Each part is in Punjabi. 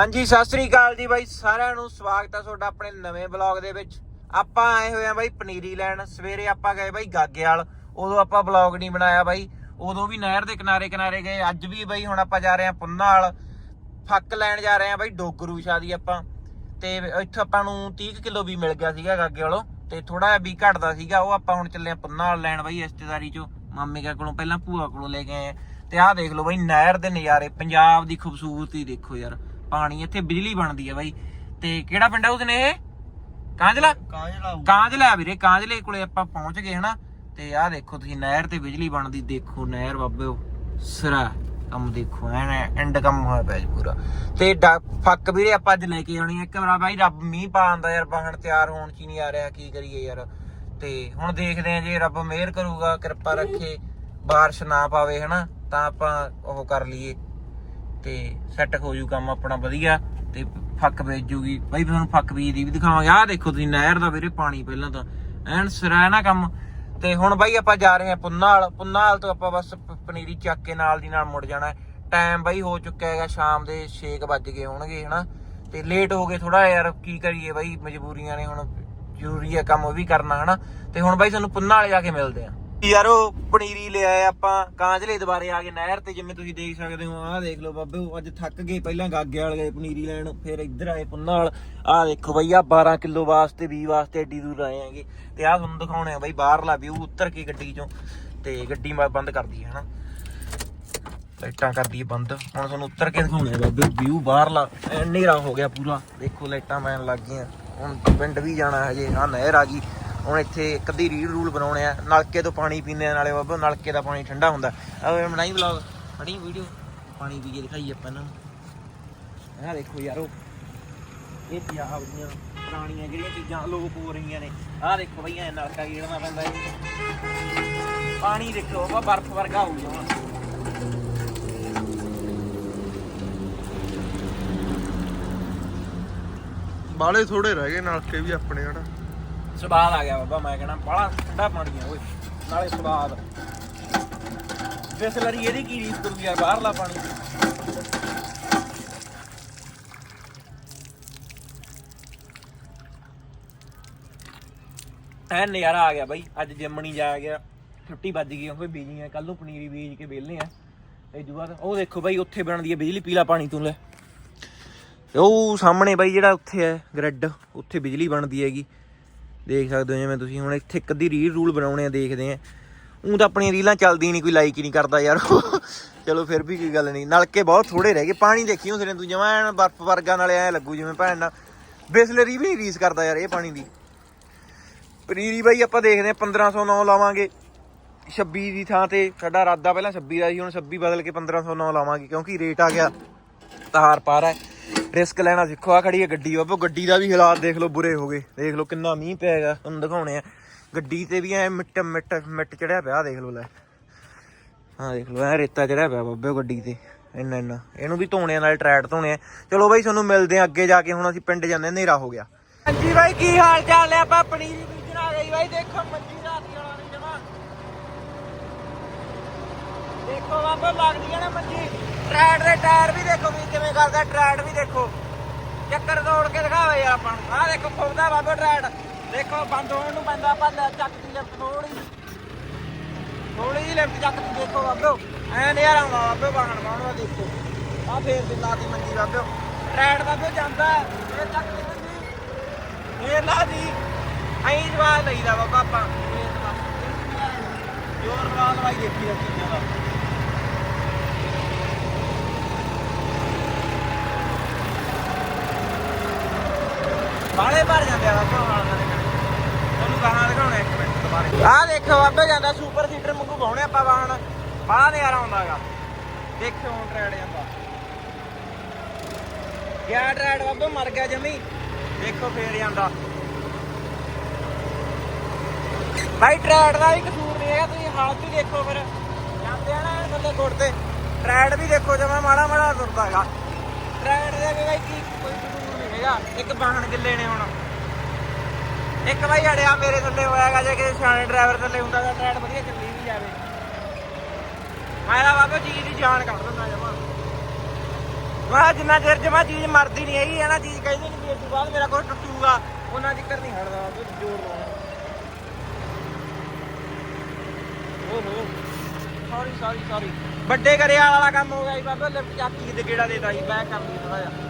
ਹਾਂਜੀ, ਸਤਿ ਸ੍ਰੀ ਅਕਾਲ ਜੀ ਬਾਈ, ਸਾਰਿਆਂ ਨੂੰ ਸਵਾਗਤ ਹੈ ਤੁਹਾਡਾ ਆਪਣੇ ਨਵੇਂ ਬਲੌਗ ਦੇ ਵਿੱਚ। ਆਪਾਂ ਆਏ ਹੋਏ ਆ ਬਾਈ ਪਨੀਰੀ ਲੈਣ, ਸਵੇਰੇ ਆਪਾਂ ਗਏ ਬਾਈ ਗਾਗੇ ਵਾਲ ਉਦੋਂ ਆਪਾਂ ਬਲੌਗ ਨਹੀਂ ਬਣਾਇਆ ਬਾਈ, ਉਦੋਂ ਵੀ ਨਹਿਰ ਦੇ ਕਿਨਾਰੇ ਕਿਨਾਰੇ ਗਏ, ਅੱਜ ਵੀ ਬਾਈ ਹੁਣ ਆਪਾਂ ਜਾ ਰਹੇ ਆ ਪੁੰਨਾ ਵਾਲ ਫੱਕ ਲੈਣ ਜਾ ਰਹੇ ਆ ਬਾਈ ਡੋਗਰੂ ਸ਼ਾਦੀ ਆਪਾਂ। ਤੇ ਇੱਥੇ ਆਪਾਂ ਨੂੰ 30 ਕਿਲੋ ਵੀ ਮਿਲ ਗਿਆ ਸੀਗਾ ਗਾਗੇ ਵਾਲੋਂ, ਤੇ ਥੋੜਾ ਜਿਹਾ ਵੀ ਘਟਦਾ ਸੀਗਾ, ਉਹ ਆਪਾਂ ਹੁਣ ਚੱਲੇ ਆ ਪੁੰਨਾ ਵਾਲ ਲੈਣ ਬਾਈ ਰਿਸ਼ਤੇਦਾਰੀ ਚੋਂ, ਮਾਮੇ ਕਾ ਕੋਲੋਂ, ਪਹਿਲਾਂ ਭੂਆ ਕੋਲੋਂ ਲੈ ਕੇ ਆਏ ਆ। ਤੇ ਆਹ ਦੇਖ ਲਓ ਬਾਈ ਨਹਿਰ ਦੇ ਨਜ਼ਾਰੇ, ਪੰਜਾਬ ਦੀ ਖੂਬਸੂਰਤੀ ਦੇਖੋ ਯਾਰ। ਪਾਣੀ ਇੱਥੇ ਬਿਜਲੀ ਬਣਦੀ ਹੈ ਬਾਈ। ਤੇ ਕਿਹੜਾ ਪਿੰਡ ਆ ਉਸਨੇ? ਇਹ ਕਾਂਜਲਾ ਕਾਂਜਲਾ ਕਾਂਜਲਾ ਵੀਰੇ ਕਾਂਜਲੇ ਕੋਲੇ ਆਪਾਂ ਪਹੁੰਚ ਗਏ ਹਨਾ। ਤੇ ਆਹ ਦੇਖੋ ਤੁਸੀਂ ਨਹਿਰ ਤੇ ਬਿਜਲੀ ਬਣਦੀ ਦੇਖੋ ਨਹਿਰ ਬਾਬਿਓ ਸਰਾ ਕੰਮ ਦੇਖੋ ਐਨ ਐਂਡ ਕੰਮ ਹੋਇਆ ਪਿਆ ਜੀ ਪੂਰਾ। ਤੇ ਫੱਕ ਵੀਰੇ ਆਪਾਂ ਅੱਜ ਲੈ ਕੇ ਆਉਣੀ ਇੱਕ ਵਾਰ ਬਾਈ ਰੱਬ ਮੀਂਹ ਪਾਉਂਦਾ ਯਾਰ ਬਾਹਣ ਤਿਆਰ ਹੋਣ ਚ ਹੀ ਨਹੀਂ ਆ ਰਿਹਾ ਕੀ ਕਰੀਏ ਯਾਰ। ਤੇ ਹੁਣ ਦੇਖਦੇ ਆ ਜੇ ਰੱਬ ਮਿਹਰ ਕਰੂਗਾ ਕਿਰਪਾ ਰੱਖੇ ਬਾਰਿਸ਼ ਨਾ ਪਾਵੇ ਹਨਾ ਤਾਂ ਆਪਾਂ ਉਹ ਕਰ ਲਈਏ। ਤੇ ਸੈੱਟ ਹੋ ਜੂ ਕੰਮ ਆਪਣਾ ਵਧੀਆ ਤੇ ਫੱਕ ਵੇਜੂਗੀ ਬਾਈ ਤੁਹਾਨੂੰ ਫੱਕ ਬੀਜ ਦੀ ਵੀ ਦਿਖਾਵਾਂਗੇ। ਆਹ ਦੇਖੋ ਤੁਸੀਂ ਨਹਿਰ ਦਾ ਵੀਰੇ ਪਾਣੀ ਪਹਿਲਾਂ ਤਾਂ। ਐਨ ਸਿਰਾ ਹੈ ਨਾ ਕੰਮ। ਤੇ ਹੁਣ ਬਾਈ ਆਪਾਂ ਜਾ ਰਹੇ ਹਾਂ ਪੁੰਨਾਲ। ਪੁੰਨਾਲ ਤੋਂ ਆਪਾਂ ਬਸ ਪਨੀਰੀ ਚੱਕ ਕੇ ਨਾਲ ਦੀ ਨਾਲ ਮੁੜ ਜਾਣਾ ਟਾਈਮ ਬਾਈ ਹੋ ਚੁੱਕਿਆ ਹੈਗਾ ਸ਼ਾਮ ਦੇ 6 ਵੱਜ ਗਏ ਹੋਣਗੇ, ਹਨਾ? ਤੇ ਲੇਟ ਹੋ ਗਏ ਥੋੜਾ ਯਾਰ, ਕੀ ਕਰੀਏ ਬਾਈ? ਮਜਬੂਰੀਆਂ ਨੇ ਹੁਣ। ਜ਼ਰੂਰੀ ਹੈ ਕੰਮ ਉਹ ਵੀ ਕਰਨਾ, ਹਨਾ? ਤੇ ਹੁਣ ਬਾਈ ਸਾਨੂੰ ਪੁੰਨਾਲ ਜਾ ਕੇ ਮਿਲਦੇ ਆ ਯਾਰ ਉਹ ਪਨੀਰੀ ਲਿਆਏ ਆਪਾਂ, ਕਾਂਜਲੇ ਦੁਬਾਰੇ ਆ ਗਏ ਨਹਿਰ ਤੇ, ਜਿਵੇਂ ਤੁਸੀਂ ਦੇਖ ਸਕਦੇ ਹੋ, ਆਹ ਦੇਖ ਲਓ ਬਾਬੇ, ਉਹ ਅੱਜ ਥੱਕ ਗਏ, ਪਹਿਲਾਂ ਗਾਗੇ ਵਾਲ ਗਏ ਪਨੀਰੀ ਲੈਣ, ਫਿਰ ਇੱਧਰ ਆਏ ਪੁੰਨਾ ਵਾਲ ਆਹ ਦੇਖੋ ਬਈ ਆ 12 ਕਿਲੋ ਵਾਸਤੇ 20 ਵਾਸਤੇ ਐਡੀ ਦੂਰ ਆਏ ਆਂਗੇ ਤੇ ਆਹ ਤੁਹਾਨੂੰ ਦਿਖਾਉਣੇ ਆ ਬਈ, ਬਾਹਰਲਾ ਵਿਊ ਉੱਤਰ ਕੇ ਗੱਡੀ ਚੋਂ। ਤੇ ਗੱਡੀ ਮੈਂ ਬੰਦ ਕਰਦੀ ਹੈ ਹਨਾ? ਲਾਈਟਾਂ ਕਰਦੀ ਹੈ ਬੰਦ। ਹੁਣ ਤੁਹਾਨੂੰ ਉੱਤਰ ਕੇ ਦਿਖਾਉਣੇ ਆ ਬਾਬੇ ਵਿਊ ਬਾਹਰਲਾ, ਹਨੇਰਾ ਹੋ ਗਿਆ ਪੂਰਾ। ਦੇਖੋ ਲਾਈਟਾਂ ਪੈਣ ਲੱਗ ਗਈਆਂ। ਹੁਣ ਪਿੰਡ ਵੀ ਜਾਣਾ ਹਜੇ ਆ ਨਹਿਰ ਆ ਗਈ। ਹੁਣ ਇੱਥੇ ਇੱਕ ਅੱਧੀ ਰੀਲ ਰੂਲ ਬਣਾਉਣੇ ਆ, ਨਲਕੇ ਤੋਂ ਪਾਣੀ ਪੀਂਦੇ ਆ ਨਾਲੇ ਬਾਬਾ, ਨਲਕੇ ਦਾ ਪਾਣੀ ਠੰਡਾ ਹੁੰਦਾ। ਆ ਬਣਾਈ ਵਲੌਗ ਫੜੀ ਵੀਡੀਓ ਪਾਣੀ ਪੀ ਕੇ ਦਿਖਾਈਏ ਆਪਾਂ ਇਹਨਾਂ ਨੂੰ। ਆਹ ਦੇਖੋ ਯਾਰੋ, ਇਹ ਪੰਜਾਬ ਦੀਆਂ ਪੁਰਾਣੀਆਂ ਜਿਹੜੀਆਂ ਚੀਜ਼ਾਂ ਲੋਪ ਹੋ ਰਹੀਆਂ ਨੇ। ਆਹ ਦੇਖੋ ਬਈ ਐ ਨਲਕਾ ਗੇੜਨਾ ਪੈਂਦਾ ਹੈ ਪਾਣੀ ਦੇਖੋ ਉਹ ਬਰਫ਼ ਵਰਗਾ ਹੋ ਗਿਆ ਬਾਲੇ ਥੋੜੇ ਰਹਿ ਗਏ ਨਲਕੇ ਵੀ ਆਪਣੇ, ਹਨਾ? ਸਵਾਦ ਆ ਗਿਆ ਬਾਬਾ, ਮੈਂ ਕਹਿਣਾ ਬੜਾ ਠੰਡਾ ਪਾਣੀ ਆ ਓਏ, ਨਾਲੇ ਸਵਾਦ। ਬਿਸਲਰੀ ਇਹਦੀ ਕੀ ਰੀਸ ਕਰੂ ਯਾਰ, ਬਾਹਰਲਾ ਪਾਣੀ। ਐ ਨਜ਼ਾਰਾ ਆ ਗਿਆ ਬਾਈ, ਅੱਜ ਜਿੰਮ ਨਹੀਂ ਜਾ ਗਿਆ, ਛੁੱਟੀ ਵੱਜ ਗਈ ਹੋਵੇ ਬੀਜੀ ਆ ਕੱਲ ਨੂੰ ਪਨੀਰੀ ਬੀਜ ਕੇ ਵਿਹਲੇ ਆ। ਇਹ ਤੋਂ ਬਾਅਦ ਉਹ ਦੇਖੋ ਬਾਈ, ਉੱਥੇ ਬਣਦੀ ਹੈ ਬਿਜਲੀ, ਪੀਲਾ ਪਾਣੀ ਤੂੰ ਲੈ। ਉਹ ਸਾਹਮਣੇ ਬਾਈ ਜਿਹੜਾ ਉੱਥੇ ਹੈ, ਗ੍ਰਿਡ, ਉੱਥੇ ਬਿਜਲੀ ਬਣਦੀ ਹੈਗੀ। ਦੇਖ ਸਕਦੇ ਹੋ ਜਿਵੇਂ ਤੁਸੀਂ ਹੁਣ ਇੱਥੇ ਇੱਕ ਅੱਧੀ ਰੀਲ ਰੂਲ ਬਣਾਉਣੇ ਆ, ਦੇਖਦੇ ਆ। ਉਹ ਤਾਂ ਆਪਣੀਆਂ ਰੀਲਾਂ ਚੱਲਦੀ ਨਹੀਂ ਕੋਈ ਲਾਈਕ ਹੀ ਨਹੀਂ ਕਰਦਾ ਯਾਰ ਚਲੋ ਫਿਰ ਵੀ ਕੋਈ ਗੱਲ ਨਹੀਂ ਨਲਕੇ ਬਹੁਤ ਥੋੜੇ ਰਹਿ ਗਏ, ਪਾਣੀ ਦੇਖੀ ਉਸਨੇ ਤੂੰ, ਜਮਾਂ ਐਨ ਬਰਫ਼ ਵਰਗਾ ਨਾਲ ਐ ਲੱਗੂ ਜਿਵੇਂ ਭੈਣ ਨਾਲ। ਬਿਸਲਰੀ ਵੀ ਨਹੀਂ ਰੀਸ ਕਰਦਾ ਯਾਰ ਇਹ ਪਾਣੀ ਦੀ। ਪਨੀਰੀ ਬਾਈ ਆਪਾਂ ਦੇਖਦੇ ਆ 1509 ਲਾਵਾਂਗੇ। 26 ਦੀ ਥਾਂ ਤੇ ਸਾਡਾ ਇਰਾਦਾ ਪਹਿਲਾਂ 26 ਦਾ ਸੀ, ਹੁਣ 26 ਬਦਲ ਕੇ 1509 ਲਾਵਾਂਗੇ, ਕਿਉਂਕਿ ਰੇਟ ਆ ਗਿਆ। ਤਾਰ ਪਾਰ ਹੈ ਰਿਸਕ ਲੈਣਾ ਸਿੱਖੋ ਆ ਖੜੀ ਹੈ ਗੱਡੀ, ਬਾਬੋ ਗੱਡੀ ਦਾ ਵੀ ਹਾਲਾਤ ਦੇਖ ਲਓ ਬੁਰੇ ਹੋ ਗਏ। ਦੇਖ ਲਓ ਕਿੰਨਾ ਮੀਂਹ ਪਿਆ ਹੈਗਾ, ਤੁਹਾਨੂੰ ਦਿਖਾਉਣੇ ਆ। ਗੱਡੀ ਤੇ ਵੀ ਐ ਮਿੱਟ ਮਿੱਟ ਮਿੱਟ ਚੜਿਆ ਪਿਆ, ਦੇਖ ਲਓ ਲੈ। ਹਾਂ ਦੇਖ ਲਓ, ਐ ਰੇਤਾ ਚੜਿਆ ਪਿਆ ਬਾਬੇ ਗੱਡੀ ਤੇ, ਇੰਨਾ ਇੰਨਾ। ਇਹਨੂੰ ਵੀ ਧੋਣੇ ਨਾਲ ਟਰੈਟ ਧੋਣੇ ਆ। ਚਲੋ ਬਾਈ, ਤੁਹਾਨੂੰ ਮਿਲਦੇ ਆ ਅੱਗੇ ਜਾ ਕੇ, ਹੁਣ ਅਸੀਂ ਪਿੰਡ ਜਾਂਦੇ ਹਨੇਰਾ ਹੋ ਗਿਆ। ਹਾਂਜੀ ਬਾਈ, ਕੀ ਹਾਲ ਚਾਲ ਹੈ ਆਪਾਂ ਪਨੀਰੀ ਬੀਜਣ ਆ ਗਈ ਬਾਈ, ਦੇਖੋ ਮੰਜੀ ਰਾਤੀ ਵਾਲਾ ਨਹੀਂ ਜਮਾ ਦੇਖੋ ਬਾਬਾ, ਲੱਗਦੀਆਂ ਨੇ ਮੰਜੀ ਟਰੈਡ ਦੇ ਟਾਇਰ ਵੀ ਦੇਖੋ ਵੀ ਕਿਵੇਂ ਕਰਦਾ ਟਰੈਡ ਵੀ ਦੇਖੋ। ਚੱਕਰ ਤੋੜ ਕੇ ਦਿਖਾਵੇ ਯਾਰ ਆਪਾਂ ਨੂੰ। ਆਹ ਦੇਖੋ ਖੁੱਲਦਾ ਬਾਬਾ ਟਰੈਡ। ਦੇਖੋ ਬੰਦ ਹੋਣ ਨੂੰ ਪੈਂਦਾ ਆਪਾਂ ਚੱਕ ਦੀ ਲਿਫਟ ਥੋੜੀ ਥੋੜੀ ਜਿਹੀ ਲਿਫਟ ਚੱਕ ਦੀ ਦੇਖੋ ਬਾਬੋ ਐ ਨਿਆਰ ਆਉਂਦਾ ਬਾਬੋ ਬਾਹਣ ਬਾਹਣ ਦੇਖੋ ਆ ਫੇਰ ਦੀ ਲਾਤੀ ਮੰਜੀ ਬਾਬੋ ਟਰੈਡ ਬਾਬੋ ਜਾਂਦਾ ਹੈ, ਫੇਰ ਚੱਕ ਦੀ ਮੰਜੀ। ਫੇਰ ਲਾ ਐਂ ਜਵਾਬ ਲਈਦਾ ਬਾਬਾ ਆਪਾਂ ਫੇਰ ਲਾ ਜੋਰ ਨਾਲ ਵਾਈ ਦੇਖੀ ਦਾ ਚੀਜ਼ਾਂ ਦਾ ਬਾਲੇ ਭਰ ਜਾਂਦੇ ਆ ਬਾਬਾ ਨਾਲ ਤੁਹਾਨੂੰ ਕਹਾਂ ਦਿਖਾਉਣਾ ਇੱਕ ਮਿੰਟ ਦੁਬਾਰੇ। ਆਹ ਦੇਖੋ ਬਾਬੇ, ਜਾਂਦਾ ਸੁਪਰ ਸੀਟਰ ਵਾਂਗੂ ਬਾਉਣੇ ਆਪਾਂ ਵਾਹਣ। ਬੜਾ ਨਜ਼ਾਰਾ ਆਉਂਦਾਗਾ। ਦੇਖੋ ਹੁਣ ਟਰੈਡ ਜਾਂਦਾ। ਗਿਆ ਟਰੈਡ ਬਾਬੇ, ਮਰ ਗਿਆ ਜਮੀ। ਦੇਖੋ ਫੇਰ ਜਾਂਦਾ। ਭਾਈ ਟਰੈਡ ਦਾ ਵੀ ਕਸੂਰ ਨਹੀਂ ਹੈਗਾ, ਤੁਸੀਂ ਹਾਲਤ ਵੀ ਦੇਖੋ ਫਿਰ। ਜਾਂਦੇ ਆ ਨਾ ਐਨ ਬੰਦੇ ਗੁੜ ਤੇ। ਟਰੈਡ ਵੀ ਦੇਖੋ ਜਮਾ ਮਾੜਾ ਮਾੜਾ ਤੁਰਦਾ ਹੈਗਾ ਟਰੈਡ ਦੇ ਵੀ ਬਾਈ ਕੀ ਕੋਈ ਹੈਗਾ ਇੱਕ ਬਾਹਣ ਗਿੱਲੇ ਨੇ ਹੁਣ। ਇੱਕ ਬਾਈ ਅੜਿਆ ਮੇਰੇ ਥੱਲੇ ਹੋਇਆਗਾ ਜੇ ਕਿ ਸਿਆਣੇ ਡਰਾਈਵਰ ਥੱਲੇ ਹੁੰਦਾ ਤਾਂ ਟਰੈਡ ਵਧੀਆ ਚੱਲੀ ਵੀ ਜਾਵੇ। ਮੈਂ ਬਾਬਾ ਜੀ ਦੀ ਜਾਨ ਕੱਢ ਦਿੰਦਾ ਜਮਾ। ਮੈਂ ਜਿੰਨਾ ਚਿਰ ਜਮਾ ਚੀਜ਼ ਮਰਦੀ ਨਹੀਂ ਹੈਗੀ ਨਾ ਚੀਜ਼ ਕਹਿੰਦੀ ਨਹੀਂ ਵੀ ਇਸ ਤੋਂ ਬਾਅਦ ਮੇਰਾ ਕੋਲ ਟੁੱਟੂਗਾ, ਉਹਨਾਂ ਚਿਰ ਨਹੀਂ ਹਟਦਾ ਉਹ ਜੋਰ ਲਾਉਣਾ ਓਹੋ। ਸੌਰੀ ਸੌਰੀ ਸੌਰੀ ਵੱਡੇ ਕਰਿਆ ਵਾਲਾ ਕੰਮ ਹੋ ਗਿਆ ਜੀ ਬਾਬਾ, ਲਿਫਟ ਚਾਕੀ ਤੇ ਗੇੜਾ ਦੇਦਾ ਜੀ, ਬੈਕ ਕਰ ਲਈ ਥੋੜਾ ਜਿਹਾ।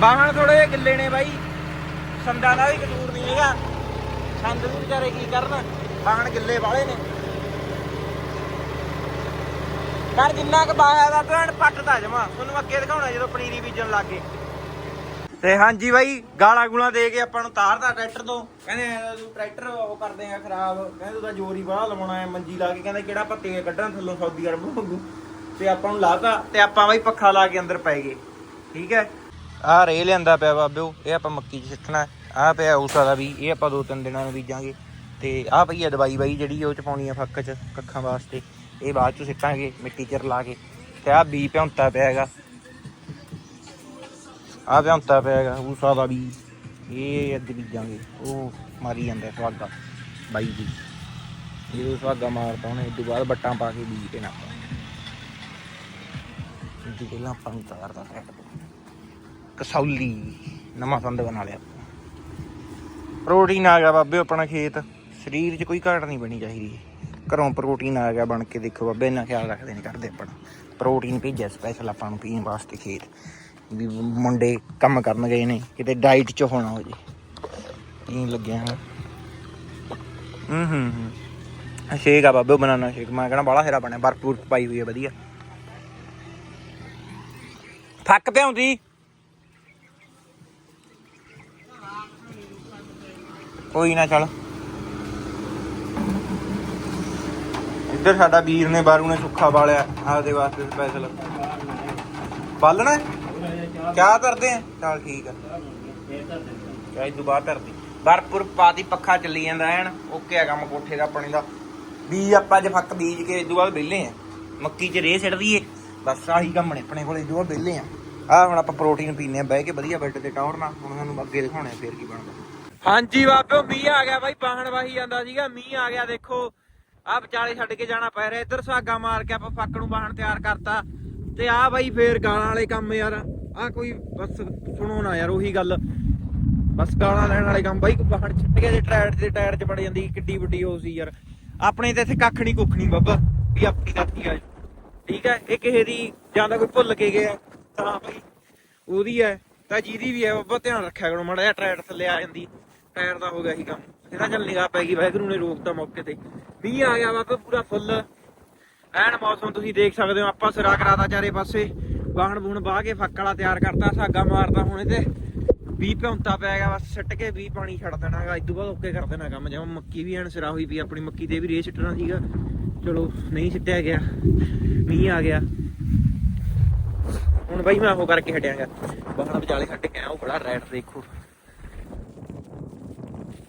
ਬਾਹਣ ਥੋੜੇ ਜਿਹੇ ਗਿੱਲੇ ਨੇ ਬਾਈ। ਸੰਦਾਂ ਦਾ ਵੀ ਕਸੂਰ ਨਹੀਂ ਹੈਗਾ। ਸੰਦ ਵੀ ਵਿਚਾਰੇ ਕੀ ਕਰਨ? ਬਾਹਣ ਗਿੱਲੇ ਵਾਲੇ ਨੇ। ਪਰ ਜਿੰਨਾ ਕੁ ਬਾਇਆ ਦਾ ਭੈਣ ਪੱਟਦਾ ਜਮਾ। ਤੁਹਾਨੂੰ ਅੱਗੇ ਦਿਖਾਉਣਾ ਜਦੋਂ ਪਨੀਰੀ ਬੀਜਣ ਲੱਗੇ ਤੇ ਹਾਂਜੀ ਬਾਈ ਗਾਲਾਂ ਗੁਲਾ ਦੇ ਕੇ ਆਪਾਂ ਨੂੰ ਤਾਰਦਾ ਟਰੈਕਟਰ ਤੋਂ। ਕਹਿੰਦੇ ਤੂੰ ਟਰੈਕਟਰ ਉਹ ਕਰਦੇ ਆ ਖਰਾਬ। ਕਹਿੰਦੇ ਤੂੰ ਤਾਂ ਜੋਰੀ ਬਾਹਲਾ ਲਵਾਉਣਾ ਹੈ ਮੰਜੀ ਲਾ ਕੇ। ਕਹਿੰਦੇ ਕਿਹੜਾ ਪੱਤੇ ਕੱਢਣ ਥੱਲੋਂ ਸਾਊਦੀ ਅਰਬ ਵਾਂਗੂ ਤੇ ਆਪਾਂ ਨੂੰ ਲਾਤਾ। ਤੇ ਆਪਾਂ ਬਾਈ ਪੱਖਾ ਲਾ ਕੇ ਅੰਦਰ ਪੈ ਗਏ। ਠੀਕ ਹੈ? ਆਹ ਰੇ ਲਿਆਂਦਾ ਪਿਆ ਬਾਬਿਓ, ਇਹ ਆਪਾਂ ਮੱਕੀ 'ਚ ਸਿੱਟਣਾ ਆਹ ਪਿਆ ਉਸਾ ਦਾ ਵੀ, ਇਹ ਆਪਾਂ ਦੋ ਤਿੰਨ ਦਿਨਾਂ ਨੂੰ ਬੀਜਾਂਗੇ। ਤੇ ਆਹ ਪਈ ਆ ਦਵਾਈ ਬਾਈ ਜਿਹੜੀ ਉਹ ਚ ਪਾਉਣੀ ਆ ਫੱਕ 'ਚ, ਕੱਖਾਂ ਵਾਸਤੇ। ਇਹ ਬਾਅਦ 'ਚ ਸਿੱਟਾਂਗੇ, ਮਿੱਟੀ 'ਚ ਰਲਾ ਕੇ। ਤੇ ਆਹ ਬੀ ਭਿਉਂਤਾ ਪਿਆ ਹੈਗਾ। ਆਹ ਭਿਉਂਤਾ ਪਿਆ ਹੈਗਾ, ਉਸਾ ਦਾ ਵੀ। ਇਹ ਅੱਜ ਬੀਜਾਂਗੇ। ਉਹ ਮਾਰੀ ਜਾਂਦਾ ਸੁਹਾਗਾ ਬਾਈ ਜੀ। ਜਦੋਂ ਸੁਹਾਗਾ ਮਾਰਦਾ ਉਹਨੇ ਇਸ ਤੋਂ ਬਾਅਦ ਬੱਟਾਂ ਪਾ ਕੇ ਬੀਜ ਦੇਣਾ ਆਪਾਂ। ਇਹ ਪਹਿਲਾਂ ਆਪਾਂ ਨੂੰ ਤਾਰਦਾ ਸਾਈਡ ਤੋਂ ਕਸੌਲੀ, ਨਵਾਂ ਸੰਦ ਬਣਾ ਲਿਆ। ਪ੍ਰੋਟੀਨ ਆ ਗਿਆ ਬਾਬੇ ਆਪਣਾ ਖੇਤ। ਸਰੀਰ 'ਚ ਕੋਈ ਘਾਟ ਨਹੀਂ ਬਣੀ ਚਾਹੀਦੀ। ਘਰੋਂ ਪ੍ਰੋਟੀਨ ਆ ਗਿਆ ਬਣ ਕੇ ਦੇਖੋ ਬਾਬੇ, ਇੰਨਾ ਖਿਆਲ ਰੱਖਦੇ ਨੇ ਕਰਦੇ ਆਪਣਾ ਪ੍ਰੋਟੀਨ ਭੇਜਿਆ ਸਪੈਸ਼ਲ ਆਪਾਂ ਨੂੰ ਪੀਣ ਵਾਸਤੇ ਖੇਤ। ਵੀ ਮੁੰਡੇ ਕੰਮ ਕਰਨ ਗਏ ਨੇ, ਕਿਤੇ ਡਾਈਟ 'ਚ ਹੋਣਾ ਹੋ ਜੇ ਪੀਣ ਲੱਗਿਆ ਹਾਂ। ਹੂੰ ਹੂੰ ਹੂੰ। ਸ਼ੇਕ ਆ ਬਾਬੇ ਬਨਾਨਾ ਸ਼ੇਕ ਮੈਂ ਕਹਣਾ ਬਾਲਾ ਹੇਰਾ ਬਣਿਆ ਬਰਫ ਪਾਈ ਹੋਈ ਹੈ ਵਧੀਆ। ਥੱਕ ਪਿਆਉਂਦੀ ਕੋਈ ਨਾ ਚੱਲ। ਇੱਧਰ ਸਾਡਾ ਵੀਰ ਨੇ ਬਾਰੂ ਨੇ ਸੁੱਖਾ ਬਾਲਿਆ ਆਪਦੇ ਵਾਸਤੇ ਸਪੈਸ਼ਲ ਬਾਲਣਾ ਕਿਆ ਕਰਦੇ ਆ? ਚੱਲ ਠੀਕ ਆ। ਕਿਆ ਇਦੋਂ ਧਰਦੀ ਬਰਪੁਰ ਪਾਦੀ ਪੱਖਾ ਚੱਲੀ ਜਾਂਦਾ ਐਨ, ਓਕੇ ਆ ਕੰਮ ਕੋਠੇ ਦਾ ਆਪਣੇ ਦਾ। ਬੀਜ ਆਪਾਂ ਜੇ ਫੱਕ ਬੀਜ ਕੇ ਇਦੋਂ ਬਾਅਦ ਵਿਹਲੇ ਆ। ਮੱਕੀ 'ਚ ਰੇਹ ਸਿੱਟ ਦਈਏ ਬਸ ਆਹੀ ਕੰਮ ਨੇ ਆਪਣੇ ਕੋਲੇ, ਜੋ ਵਿਹਲੇ ਆ। ਆਹ ਹੁਣ ਆਪਾਂ ਪ੍ਰੋਟੀਨ ਪੀਨੇ ਆ, ਬਹਿ ਕੇ ਵਧੀਆ ਬੈੱਡ ਤੇ ਟੌਰ ਨਾਲ। ਹੁਣ ਸਾਨੂੰ ਅੱਗੇ ਦਿਖਾਉਣੇ ਆ ਫੇਰ ਕੀ ਬਣਦਾ। ਹਾਂਜੀ ਬਾਬਿਓ, ਮੀਂਹ ਆ ਗਿਆ ਬਾਈ, ਬਾਹਣ ਵਾਹੀ ਜਾਂਦਾ ਸੀਗਾ, ਮੀਂਹ ਆ ਗਿਆ, ਦੇਖੋ। ਆ ਵਿਚਾਲੇ ਛੱਡ ਕੇ ਜਾਣਾ ਪੈ ਰਿਹਾ, ਇੱਧਰ ਸੁਹਾਗਾ ਮਾਰ ਕੇ ਆਪਾਂ ਫੱਕ ਨੂੰ ਬਾਹਣ ਤਿਆਰ ਕਰਤਾ। ਤੇ ਆ ਬਾਈ ਫੇਰ ਗਾਲਾਂ ਵਾਲੇ ਕੰਮ ਯਾਰ ਆ ਕੋਈ ਬਸ ਸੁਣੋ ਨਾ ਯਾਰ, ਉਹੀ ਗੱਲ। ਬਸ ਗਾਲਾਂ ਲੈਣ ਵਾਲੇ ਕੰਮ, ਬਾਈ ਬਾਹਣ ਛੱਡ ਕੇ ਤੇ ਟਾਇਰ ਦੇ ਟਾਇਰ 'ਚ ਵੜ ਜਾਂਦੀ, ਕਿੱਡੀ ਵੱਡੀ ਹੋ ਸੀ ਯਾਰ। ਆਪਣੇ ਤੇ ਇੱਥੇ ਕੱਖ ਨਹੀਂ ਕੁੱਖ ਨਹੀਂ ਬਾਬਾ, ਵੀ ਆਪਣੀ ਕਾਤੀ ਆ। ਠੀਕ ਹੈ, ਇਹ ਕਿਸੇ ਦੀ ਜਾਂ ਤਾਂ ਕੋਈ ਭੁੱਲ ਕੇ ਗਿਆ, ਤਾਂ ਬਾਈ ਉਹਦੀ ਹੈ, ਤਾਂ ਜਿਹਦੀ ਵੀ ਹੈ, ਬਾਬਾ ਧਿਆਨ ਰੱਖਿਆ ਕਰੋ, ਮਾੜਾ ਜਿਹਾ ਟਾਇਰ ਥੱਲੇ ਆ ਜਾਂਦੀ। ਟਾਇਰ ਦਾ ਹੋ ਗਿਆ ਸੀ ਕੰਮ ਇਹਦਾ ਚੱਲ ਨਿਗਾਹ ਪੈ ਗਈ, ਵਾਹਿਗੁਰੂ ਨੇ ਰੋਕਤਾ ਮੌਕੇ ਤੇ। ਮੀਂਹ ਆ ਗਿਆ ਬਾਬਾ, ਪੂਰਾ ਫੁੱਲ। ਐਨ ਮੌਸਮ ਤੁਸੀਂ ਦੇਖ ਸਕਦੇ ਹੋ, ਆਪਾਂ ਸਿਰਾ ਕਰਾਤਾ ਚਾਰੇ ਪਾਸੇ। ਵਾਹਣ ਬੂਣ ਬਾਹ ਕੇ ਫੱਕ ਵਾਲਾ ਤਿਆਰ ਕਰਤਾ, ਸਾਗਾ ਮਾਰਦਾ ਹੁਣ ਇਹਦੇ। 20 ਪਿਉਂਤਾ ਪੈ ਗਿਆ, ਬਸ ਸਿੱਟ ਕੇ 20 ਪਾਣੀ ਛੱਡ ਦੇਣਾਗਾ ਇਦੋਂ ਬਾਅਦ ਓਕੇ ਕਰ ਦੇਣਾ ਕੰਮ, ਜਿਵੇਂ ਮੱਕੀ ਵੀ ਐਨ ਸਿਰਾ ਹੋਈ ਪਈ ਆਪਣੀ ਮੱਕੀ ਤੇ ਵੀ ਰੇ ਸਿੱਟਣਾ ਸੀਗਾ। ਚਲੋ, ਨਹੀਂ ਸਿੱਟਿਆ ਗਿਆ। ਮੀਂਹ ਆ ਗਿਆ। ਹੁਣ ਬਾਈ ਮੈਂ ਉਹ ਕਰਕੇ ਹਟਿਆਗਾ। ਬਾਹਰ ਵਿਚਾਲੇ ਹਟ ਕੇ ਆਇਆ, ਉਹ ਬੜਾ ਰੈਟ ਦੇਖੋ।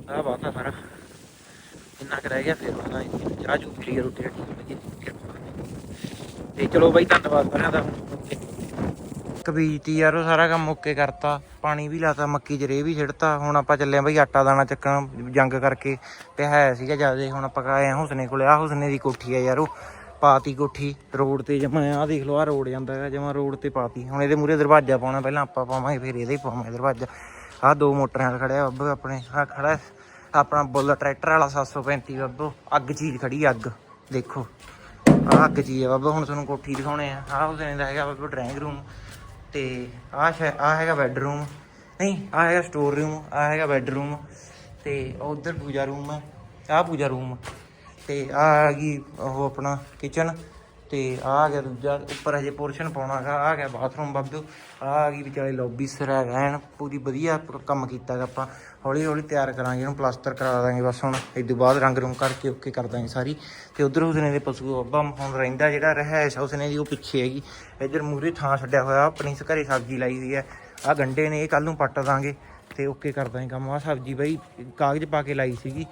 ਆ ਬਾਤ ਸਾਰਾ ਇੰਨਾ ਕੁ ਰਹਿ ਗਿਆ, ਫਿਰ ਵਾਲਾ ਰਾਜੂ ਫਰੀ ਰੋਟੀ ਰੱਖੀ ਵਧੀਆ ਤੇ ਚਲੋ ਬਾਈ, ਧੰਨਵਾਦ ਸਾਰਿਆਂ ਦਾ। ਕਬੀਤੀ ਯਾਰ, ਉਹ ਸਾਰਾ ਕੰਮ ਓਕੇ ਕਰਤਾ। ਪਾਣੀ ਵੀ ਲਾਤਾ, ਮੱਕੀ 'ਚ ਰੇ ਵੀ ਛਿੜਤਾ ਹੁਣ ਆਪਾਂ ਚੱਲੇ ਆਂ ਬਾਈ ਆਟਾ ਦਾਣਾ ਚੱਕਣਾ, ਜੰਗ ਕਰਕੇ। ਤੇ ਹੈ ਸੀਗਾ ਜ਼ਿਆਦਾ, ਹੁਣ ਆਪਾਂ ਆਏ ਆਂ ਹੁਸਨੇ ਕੋਲੇ ਆ ਹੁਸਨੇ ਦੀ ਕੋਠੀ ਆ ਯਾਰ ਉਹ। ਪਾਤੀ ਕੋਠੀ, ਰੋਡ ਤੇ ਜਮਾ ਆ ਦੇਖ ਲਓ ਆ ਰੋਡ ਜਾਂਦਾ ਹੈ ਜਮਾ ਰੋਡ ਤੇ ਪਾਤੀ। ਹੁਣ ਇਹਦੇ ਮੂਰੇ ਦਰਵਾਜ਼ਾ ਪਾਉਣਾ, ਪਹਿਲਾਂ ਆਪਾਂ ਪਾਵਾਂਗੇ, ਫਿਰ ਇਹਦੇ ਹੀ ਪਾਵਾਂਗੇ ਦਰਵਾਜ਼ਾ। ਆ ਦੋ ਮੋਟਰਾਂ ਖੜਿਆ ਬੱਬ ਆਪਣੇ ਆ ਖੜਾ ਆਪਣਾ ਬੁੱਲ ਟਰੈਕਟਰ ਵਾਲਾ 735 ਬੱਬੋ। ਅੱਗ ਚੀਜ਼ ਖੜੀ ਆ, ਅੱਗ। ਦੇਖੋ। ਆਹ ਅੱਗ ਚੀਜ਼ ਆ ਬੱਬਾ ਹੁਣ ਤੁਹਾਨੂੰ ਕੋਠੀ ਦਿਖਾਉਣੇ ਆ। ਆ ਉਸਨੇ ਦਾ ਹੈਗਾ ਬੱਬਾ ਡਰਾਇੰਗ ਰੂਮ ਤੇ ਆਹ ਆਹ ਹੈਗਾ ਬੈੱਡਰੂਮ ਨਹੀਂ ਆਹ ਹੈਗਾ ਸਟੋਰ ਰੂਮ ਆਹ ਹੈਗਾ ਬੈੱਡਰੂਮ ਤੇ ਉਧਰ ਪੂਜਾ ਰੂਮ ਹੈ ਆਹ ਪੂਜਾ ਰੂਮ ਤੇ ਆ ਆ ਗਈ ਉਹ ਆਪਣਾ ਕਿਚਨ ਤੇ ਆ ਆ ਗਿਆ ਦੂਜਾ ਉੱਪਰ ਹਜੇ ਪੋਰਸ਼ਨ ਪਾਉਣਾ ਹੈਗਾ। ਆ ਗਿਆ ਬਾਥਰੂਮ ਬਾਬੂ। ਆ ਆ ਗਈ ਵਿਚਾਲੇ ਲੌਬੀ ਸਰ ਰਹਿਣ ਪੂਰੀ ਵਧੀਆ ਕੰਮ ਕੀਤਾ ਗਾ ਆਪਾਂ। ਹੌਲੀ ਹੌਲੀ ਤਿਆਰ ਕਰਾਂਗੇ, ਇਹਨੂੰ ਪਲਾਸਟਰ ਕਰਾ ਦਾਂਗੇ, ਬਸ ਹੁਣ ਇਸ ਤੋਂ ਬਾਅਦ ਰੰਗ ਰੰਗ ਕਰਕੇ ਓਕੇ ਕਰ ਦਾਂਗੇ ਸਾਰੀ। ਤੇ ਉਧਰ ਉਸਨੇ ਦੇ ਪਸ਼ੂ ਅੱਬਾ ਹੁਣ ਰਹਿੰਦਾ ਜਿਹੜਾ ਰਹਿائش ਉਸਨੇ ਦੀ ਉਹ ਪਿੱਛੇ ਹੈਗੀ। ਇੱਧਰ ਮੂਰੇ ਥਾਂ ਛੱਡਿਆ ਹੋਇਆ ਆਪਣੀ ਘਰੇ ਸਬਜ਼ੀ ਲਾਈ ਹੋਈ ਹੈ। ਆ ਗੰਡੇ ਨੇ, ਇਹ ਕੱਲ ਨੂੰ ਪੱਟ ਦਾਂਗੇ ਤੇ ਓਕੇ ਕਰ ਦਾਂਗੇ ਕੰਮ। ਆ ਸਬਜ਼ੀ ਬਾਈ ਕਾਗਜ਼ ਪਾ ਕੇ ਲਾਈ ਸੀਗੀ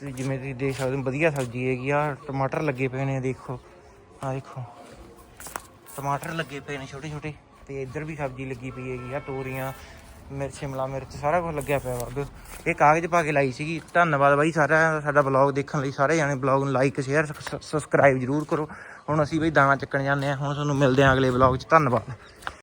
ਤੇ ਜਿਵੇਂ ਤੁਸੀਂ ਦੇਖ ਸਕਦੇ ਹੋ, ਵਧੀਆ ਸਬਜ਼ੀ ਹੈਗੀ ਆ। ਟਮਾਟਰ ਲੱਗੇ ਪਏ ਨੇ, ਦੇਖੋ। ਆ ਦੇਖੋ। ਟਮਾਟਰ ਲੱਗੇ ਪਏ ਨੇ ਛੋਟੇ ਛੋਟੇ ਤੇ ਇੱਧਰ ਵੀ ਸਬਜ਼ੀ ਲੱਗੀ ਪਈ ਹੈਗੀ ਆ, ਤੋਰੀਆਂ ਮਿਰਚ ਸ਼ਿਮਲਾ ਮਿਰਚ, ਸਾਰਾ ਕੁਝ ਲੱਗਿਆ ਪਿਆ ਬਾਬੇ ਇਹ ਕਾਗਜ਼ ਪਾ ਕੇ ਲਾਈ ਸੀਗੀ। ਧੰਨਵਾਦ ਬਾਈ ਸਾਰਿਆਂ ਦਾ, ਸਾਡਾ ਬਲੌਗ ਦੇਖਣ ਲਈ ਸਾਰੇ ਜਾਣੇ। ਬਲੌਗ ਨੂੰ ਲਾਈਕ ਸ਼ੇਅਰ ਸਬਸਕ੍ਰਾਈਬ ਜਰੂਰ ਕਰੋ। ਹੁਣ ਅਸੀਂ ਬਈ ਦਾਣਾ ਚੱਕਣ ਜਾਂਦੇ ਆ ਹੁਣ ਤੁਹਾਨੂੰ ਮਿਲਦੇ ਆ ਅਗਲੇ ਬਲੌਗ 'ਚ। ਧੰਨਵਾਦ।